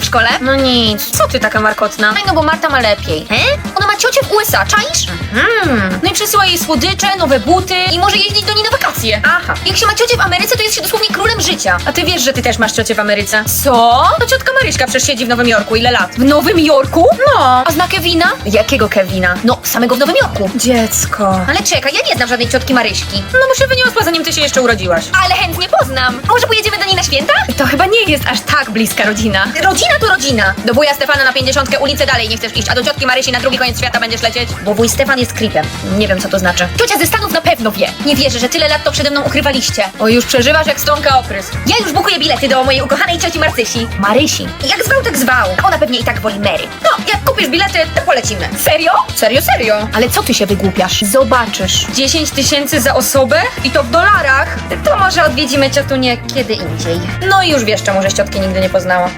w szkole? No nic, co ty taka markotna? Ej, no bo Marta ma lepiej. He? Ona ma ciocię w USA, czaisz? Hmm. No i przesyła jej słodycze, nowe buty i może jeździć do niej na wakacje. Aha. Jak się ma ciocię w Ameryce, to jest się dosłownie królem życia. A ty wiesz, że ty też masz ciocię w Ameryce? Co? To ciotka Maryśka przecież siedzi w Nowym Jorku. Ile lat? W Nowym Jorku? No. A zna Kevina? Jakiego Kevina? No, samego w Nowym Jorku. Dziecko. Ale czekaj, ja nie znam żadnej ciotki Maryśki. No bo się wyniosła, zanim ty się jeszcze urodziłaś. Ale chętnie poznam. Może pojedziemy na święta? To chyba nie jest aż tak bliska rodzina. Rodzina to rodzina. Do wuja Stefana na 50 ulicę dalej nie chcesz iść, a do ciotki Marysi na drugi koniec świata będziesz lecieć? Bo wuj Stefan jest creepem. Nie wiem, co to znaczy. Ciocia ze Stanów na pewno wie. Nie wierzę, że tyle lat to przede mną ukrywaliście. O, już przeżywasz jak stronka oprysk. Ja już bukuję bilety do mojej ukochanej cioci Marcysi. Marysi. Jak zwał, tak zwał. Ona pewnie i tak woli Mary. No, jak kupisz bilety, to polecimy. Serio? Serio, serio. Ale co ty się wygłupiasz? Zobaczysz. 10 tysięcy za osobę i to w dolarach. To może odwiedzimy ciotunię kiedy indziej. No i już wiesz, czemu żeś ciotki nigdy nie poznała.